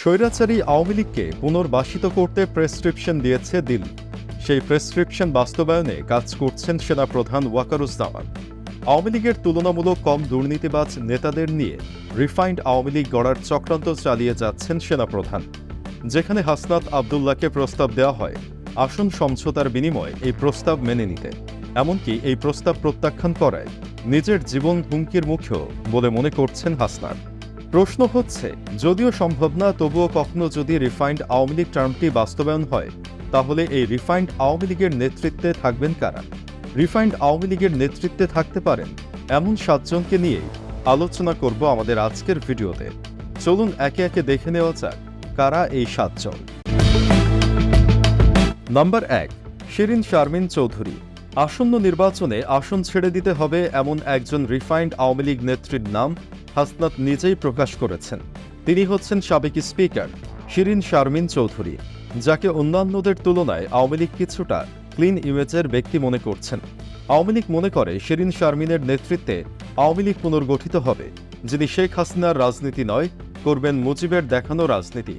স্বৈরাচারী আওয়ামী লীগকে পুনর্বাসিত করতে প্রেসক্রিপশন দিয়েছে দিল্লি। সেই প্রেসক্রিপশন বাস্তবায়নে কাজ করছেন সেনাপ্রধান ওয়াকারুজ্জামান। আওয়ামী লীগের তুলনামূলক কম দুর্নীতিবাজ নেতাদের নিয়ে রিফাইন্ড আওয়ামী লীগ গড়ার চক্রান্ত চালিয়ে যাচ্ছেন সেনাপ্রধান। যেখানে হাসনাত আবদুল্লাহকে প্রস্তাব দেওয়া হয়, আসন সমঝোতার বিনিময়ে এই প্রস্তাব মেনে নিতে। এমনকি এই প্রস্তাব প্রত্যাখ্যান করায় নিজের জীবন হুমকির মুখেও বলে মনে করছেন হাসনাত। প্রশ্ন হচ্ছে, যদিও সম্ভব না, তবুও কখনো যদি রিফাইন্ড আওয়ামী লীগ টার্মটি বাস্তবায়ন হয়, তাহলে এই রিফাইন্ড আওয়ামী লীগের নেতৃত্বে থাকবেন কারা? রিফাইন্ড আওয়ামী লীগের নেতৃত্বে থাকতে পারেন এমন সাতজনকে নিয়ে আলোচনা করব আমাদের আজকের ভিডিওতে। চলুন একে একে দেখে নেওয়া যাক, কারা এই সাতজন? নাম্বার এক, শিরিন শারমিন চৌধুরী। আসন্ন নির্বাচনে আসন ছেড়ে দিতে হবে এমন একজন রিফাইন্ড আওয়ামী লীগ নেত্রীর নাম হাসনাত নিজেই প্রকাশ করেছেন। তিনি হচ্ছেন সাবেক স্পিকার শিরিন শারমিন চৌধুরী, যাকে অন্যান্যদের তুলনায় আওয়ামী লীগ কিছুটা ক্লিন ইমেজের ব্যক্তি মনে করছেন। আওয়ামী লীগ মনে করে শিরিন শারমিনের নেতৃত্বে আওয়ামী লীগ পুনর্গঠিত হবে, যিনি শেখ হাসিনার রাজনীতি নয়, করবেন মুজিবের দেখানো রাজনীতি।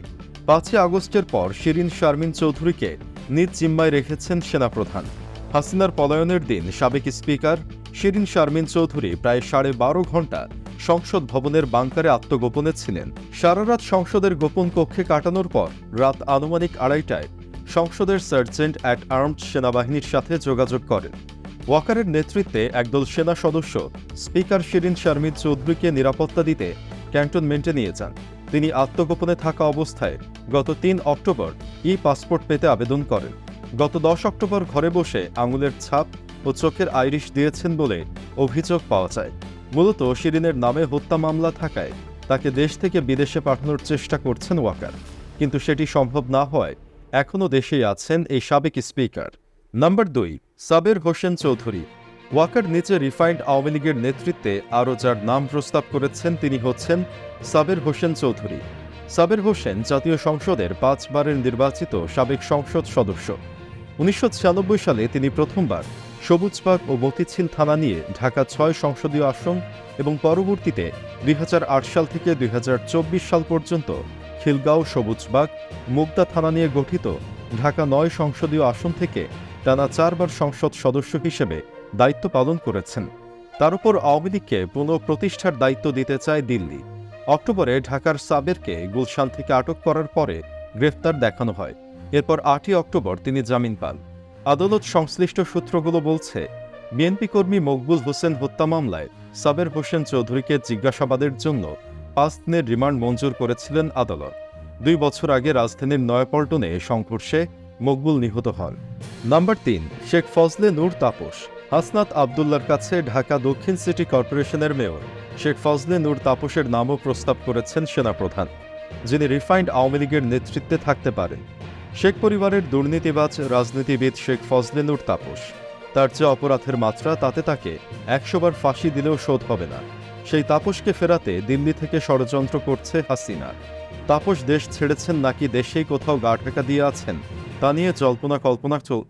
পাঁচই আগস্টের পর শিরিন শারমিন চৌধুরীকে নিজ জিম্মায় রেখেছেন সেনাপ্রধান। হাসিনার পলায়নের দিন সাবেক স্পিকার শিরিন শারমিন চৌধুরী প্রায় সাড়ে বারো ঘণ্টা সংসদ ভবনের বাংকারে আত্মগোপনে ছিলেন। সারারাত সংসদের গোপন কক্ষে কাটানোর পর রাত আনুমানিক আড়াইটায় সংসদের সার্জেন্ট অ্যাট আর্মড সেনাবাহিনীর সাথে যোগাযোগ করেন। ওয়াকারের নেতৃত্বে একদল সেনা সদস্য, স্পিকার শিরিন শারমিন চৌধুরীকে নিরাপত্তা দিতে ক্যান্টনমেন্টে নিয়ে যান। তিনি আত্মগোপনে থাকা অবস্থায় গত তিন অক্টোবর ই পাসপোর্ট পেতে আবেদন করেন। গত দশ অক্টোবর ঘরে বসে আঙুলের ছাপ ও চোখের আইরিশ দিয়েছেন বলে অভিযোগ পাওয়া যায়। মূলত শিরিনের নামে হত্যা মামলা থাকায় তাকে দেশ থেকে বিদেশে পাঠানোর চেষ্টা করছেন ওয়াকার। কিন্তু সেটি সম্ভব না হওয়ায় এখনও দেশেই আছেন এই সাবেক স্পিকার। নাম্বার দুই, সাবের হোসেন চৌধুরী। ওয়াকার নিচে রিফাইন্ড আওয়ামী লীগের নেতৃত্বে আরও যার নাম প্রস্তাব করেছেন তিনি হচ্ছেন সাবের হোসেন চৌধুরী। সাবের হোসেন জাতীয় সংসদের পাঁচবারের নির্বাচিত সাবেক সংসদ সদস্য। উনিশশো ছিয়ানব্বই সালে তিনি প্রথমবার সবুজবাগ ও মতিঝিল থানা নিয়ে ঢাকা ছয় সংসদীয় আসন এবং পরবর্তীতে দুই হাজার আট সাল থেকে দুই হাজার চব্বিশ সাল পর্যন্ত খিলগাঁও, সবুজবাগ, মুগদা থানা নিয়ে গঠিত ঢাকা নয় সংসদীয় আসন থেকে টানা চারবার সংসদ সদস্য হিসেবে দায়িত্ব পালন করেছেন। তার উপর আওয়ামী লীগকে পুনঃপ্রতিষ্ঠার দায়িত্ব দিতে চায় দিল্লি। অক্টোবরে ঢাকার সাবেরকে গুলশান থেকে আটক করার পরে গ্রেফতার দেখানো হয়। এরপর আটই অক্টোবর তিনি জামিন পান। আদালত সংশ্লিষ্ট সূত্রগুলো বলছে, বিএনপি কর্মী মকবুল হোসেন হত্যা মামলায় সাবের হোসেন চৌধুরীকে জিজ্ঞাসাবাদের জন্য পাঁচ দিনের রিমান্ড মঞ্জুর করেছিলেন আদালত। দুই বছর আগে রাজধানীর নয়াপল্টনে সংঘর্ষে মকবুল নিহত হন। নাম্বার তিন, শেখ ফজলে নূর তাপস, হাসনাত আবদুল্লার কাছে ঢাকা দক্ষিণ সিটি কর্পোরেশনের মেয়র শেখ ফজলে নূর তাপসের নামও প্রস্তাব করেছেন সেনাপ্রধান, যিনি রিফাইন্ড আওয়ামী লীগের নেতৃত্বে থাকতে পারেন। শেখ পরিবারের দুর্নীতিবাজ রাজনীতিবিদ শেখ ফজলে নূর তাপস। তার যে অপরাধের মাত্রা, তাতে তাকে একশোবার ফাঁসি দিলেও শোধ হবে না। সেই তাপসকে ফেরাতে দিল্লি থেকে ষড়যন্ত্র করছে হাসিনা। তাপস দেশ ছেড়েছেন নাকি দেশেই কোথাও গা ঢাকা দিয়ে আছেন, তা নিয়ে জল্পনা কল্পনা চল,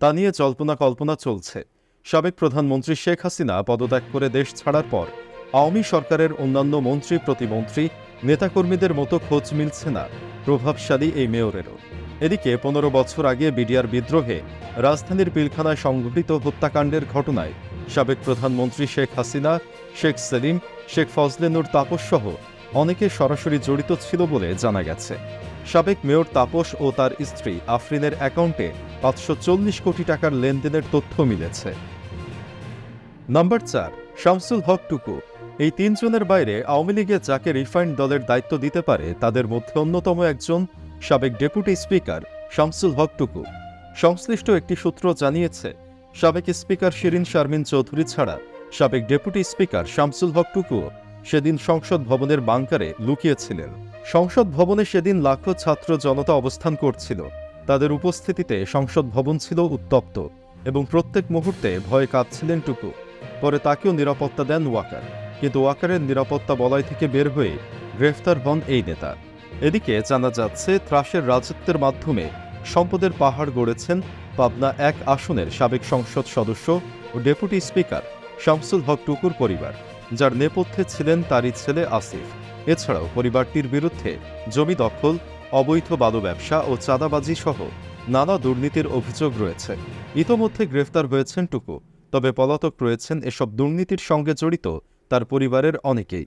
তা নিয়ে জল্পনা কল্পনা চলছে। সাবেক প্রধানমন্ত্রী শেখ হাসিনা পদত্যাগ করে দেশ ছাড়ার পর আওয়ামী সরকারের অন্যান্য মন্ত্রী, প্রতিমন্ত্রী, নেতাকর্মীদের মতো খোঁজ মিলছে না। প্রভাবশালী এই মেয়রেরও। এদিকে পনেরো বছর আগে বিডিআর বিদ্রোহে রাজধানীর পিলখানায় সংঘটিত হত্যাকাণ্ডের ঘটনায় সাবেক প্রধানমন্ত্রী শেখ হাসিনা, শেখ সেলিম, শেখ ফজলে নূর তাপস সহ অনেকে সরাসরি জড়িত ছিল বলে জানা গেছে। সাবেক মেয়র তাপস ও তার স্ত্রী আফরিনের অ্যাকাউন্টে পাঁচশো চল্লিশ কোটি টাকার লেনদেনের তথ্য মিলেছে। নাম্বার চার, শামসুল হক টুকু। এই তিনজনের বাইরে আওয়ামী লীগে যাকে রিফাইন্ড দলের দায়িত্ব দিতে পারে তাদের মধ্যে অন্যতম একজন সাবেক ডেপুটি স্পিকার শামসুল হক টুকু। সংশ্লিষ্ট একটি সূত্র জানিয়েছে, সাবেক স্পিকার শিরিন শারমিন চৌধুরী ছাড়া সাবেক ডেপুটি স্পিকার শামসুল হক টুকুও সেদিন সংসদ ভবনের বাংকারে লুকিয়েছিলেন। সংসদ ভবনে সেদিন লাখো ছাত্র জনতা অবস্থান করছিল। তাদের উপস্থিতিতে সংসদ ভবন ছিল উত্তপ্ত এবং প্রত্যেক মুহূর্তে ভয়ে কাঁদছিলেন টুকু। পরে তাকেও নিরাপত্তা দেন ওয়াকার। কিন্তু ওয়াকারের নিরাপত্তা বলয় থেকে বের হয়ে গ্রেফতার হন এই নেতা। এদিকে জানা যাচ্ছে, ত্রাসের রাজত্বের মাধ্যমে সম্পদের পাহাড় গড়েছেন পাবনা এক আসনের সাবেক সংসদ সদস্য ও ডেপুটি স্পিকার শামসুল হক টুকুর পরিবার, যার নেপথ্যে ছিলেন তারই ছেলে আসিফ। এছাড়াও পরিবারটির বিরুদ্ধে জমি দখল, অবৈধ বালু ব্যবসা ও চাঁদাবাজি সহ নানা দুর্নীতির অভিযোগ রয়েছে। ইতোমধ্যে গ্রেফতার হয়েছেন টুকু, তবে পলাতক রয়েছেন এসব দুর্নীতির সঙ্গে জড়িত তার পরিবারের অনেকেই।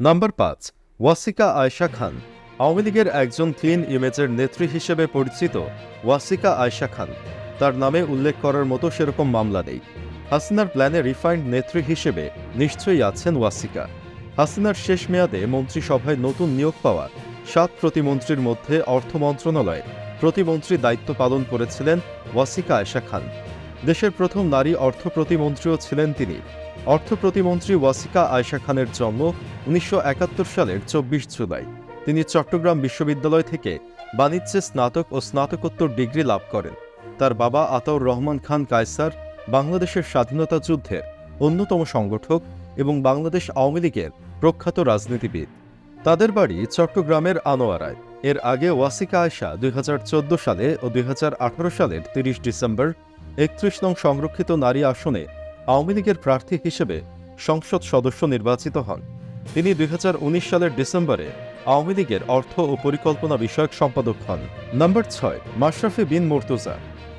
নাম্বার পাঁচ, ওয়াসিকা আয়শা খান আওয়ামী লীগের একজন ক্লিন ইমেজের নেত্রী হিসেবে পরিচিত ওয়াসিকা আয়শা খান। তার নামে উল্লেখ করার মতো সেরকম মামলা নেই। হাসিনার প্ল্যানে রিফাইন্ড নেত্রী হিসেবে নিশ্চয়ই আছেন ওয়াসিকা। হাসিনার শেষ মেয়াদে মন্ত্রিসভায় নতুন নিয়োগ পাওয়া সাত প্রতিমন্ত্রীর মধ্যে অর্থ মন্ত্রণালয়ে প্রতিমন্ত্রী দায়িত্ব পালন করেছিলেন ওয়াসিকা আয়শা খান। দেশের প্রথম নারী অর্থ প্রতিমন্ত্রীও ছিলেন তিনি। অর্থ প্রতিমন্ত্রী ওয়াসিকা আয়শা খানের জন্ম উনিশশো একাত্তর সালের চব্বিশ জুলাই। তিনি চট্টগ্রাম বিশ্ববিদ্যালয় থেকে বাণিজ্যে স্নাতক ও স্নাতকোত্তর ডিগ্রি লাভ করেন। তার বাবা আতাউর রহমান খান কায়সার বাংলাদেশের স্বাধীনতা যুদ্ধের অন্যতম সংগঠক এবং বাংলাদেশ আওয়ামী লীগের প্রখ্যাত রাজনীতিবিদ। তাদের বাড়ি চট্টগ্রামের আনোয়ারায়। এর আগে ওয়াসিকা আয়শা দুই সালে ও দুই হাজার আঠারো সালের তিরিশ ডিসেম্বর একত্রিশ নং সংরক্ষিত নারী আসনে আওয়ামী লীগের প্রার্থী হিসেবে সংসদ সদস্য নির্বাচিত হন। তিনি দুই হাজার উনিশ সালের ডিসেম্বরে আওয়ামী লীগের অর্থ ও পরিকল্পনা বিষয়ক সম্পাদক হন। নম্বর ছয়, মাশরাফি বিন মুর্তুজা।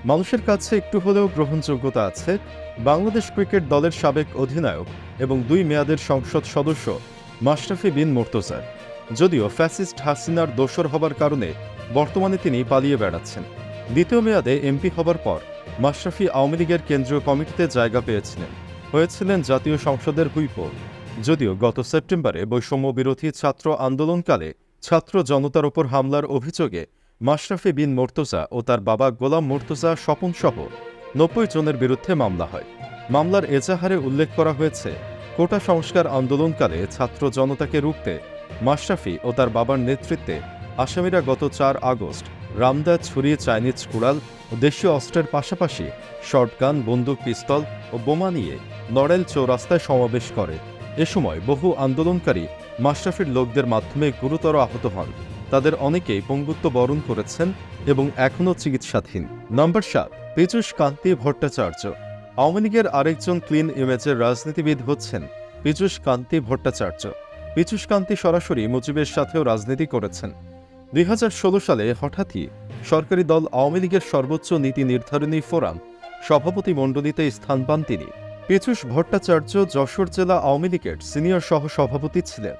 মানুষের কাছে একটু হলেও গ্রহণযোগ্যতা আছে। বাংলাদেশ ক্রিকেট দলের সাবেক অধিনায়ক এবং দুই মেয়াদের সংসদ সদস্য মাশরাফি বিন মুর্তজার। যদিও ফ্যাসিস্ট হাসিনার দোসর হবার কারণে বর্তমানে তিনি পালিয়ে বেড়াচ্ছেন। দ্বিতীয় মেয়াদে এমপি হবার পর মাশরাফি আওয়ামী লীগের কেন্দ্রীয় কমিটিতে জায়গা পেয়েছিলেন। হয়েছিলেন জাতীয় সংসদের হুইপো। যদিও গত সেপ্টেম্বরে বৈষম্য বিরোধী ছাত্র আন্দোলনকালে ছাত্র জনতার ওপর হামলার অভিযোগে মাশরাফি বিন মোর্তজা ও তার বাবা গোলাম মোর্তজা স্বপন সহ নব্বই জনের বিরুদ্ধে মামলা হয়। মামলার এজাহারে উল্লেখ করা হয়েছে, কোটা সংস্কার আন্দোলনকালে ছাত্র জনতাকে রুখতে মাশরাফি ও তার বাবার নেতৃত্বে আসামিরা গত চার আগস্ট রামদা ছুরি চাইনিজ কুড়াল ও দেশীয় অস্ত্রের পাশাপাশি শর্টগান বন্দুক, পিস্তল ও বোমা নিয়ে নড়েল চৌরাস্তায় সমাবেশ করে। এ সময় বহু আন্দোলনকারী মাশরাফির লোকদের মাধ্যমে গুরুতর আহত হন। তাদের অনেকেই পঙ্গুত্ব বরণ করেছেন এবং এখনও চিকিৎসাধীন। নম্বর সাত, পীযুষ কান্তি ভট্টাচার্য। আওয়ামী লীগের আরেকজন ক্লিন ইমেজের রাজনীতিবিদ হচ্ছেন পীযুষ কান্তি ভট্টাচার্য। পীযুষ কান্তি সরাসরি মুজিবের সাথেও রাজনীতি করেছেন। দুই হাজার ষোলো সালে হঠাৎই সরকারি দল আওয়ামী লীগের সর্বোচ্চ নীতি নির্ধারণী ফোরাম সভাপতি মণ্ডলীতে স্থান পান তিনি। পীযূষ ভট্টাচার্য যশোর জেলা আওয়ামী লীগের সিনিয়র সহ সভাপতি ছিলেন।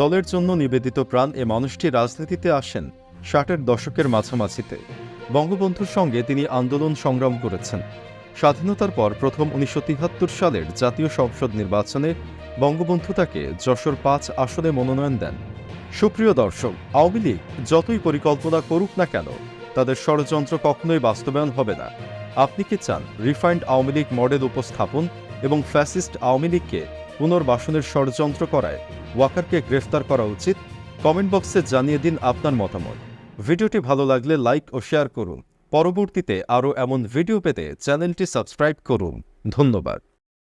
দলের জন্য নিবেদিত প্রাণ এ মানুষটি রাজনীতিতে আসেন ষাটের দশকের মাঝামাঝিতে। বঙ্গবন্ধুর সঙ্গে তিনি আন্দোলন সংগ্রাম করেছেন। স্বাধীনতার পর প্রথম উনিশশো সালের জাতীয় সংসদ নির্বাচনে বঙ্গবন্ধু তাকে যশোর পাঁচ আসনে মনোনয়ন দেন। সুপ্রিয় দর্শক, আওয়ামী লীগ যতই পরিকল্পনা করুক না কেন, তাদের ষড়যন্ত্র কখনোই বাস্তবায়ন হবে না। আপনি কি চান রিফাইন্ড আওয়ামী লীগ মডেল উপস্থাপন এবং ফ্যাসিস্ট আওয়ামী লীগকে পুনর্বাসনের ষড়যন্ত্র করায় ওয়াকারকে গ্রেফতার করা উচিত? কমেন্ট বক্সে জানিয়ে দিন আপনার মতামত। ভিডিওটি ভালো লাগলে লাইক ও শেয়ার করুন। পরবর্তীতে আরও এমন ভিডিও পেতে চ্যানেলটি সাবস্ক্রাইব করুন। ধন্যবাদ।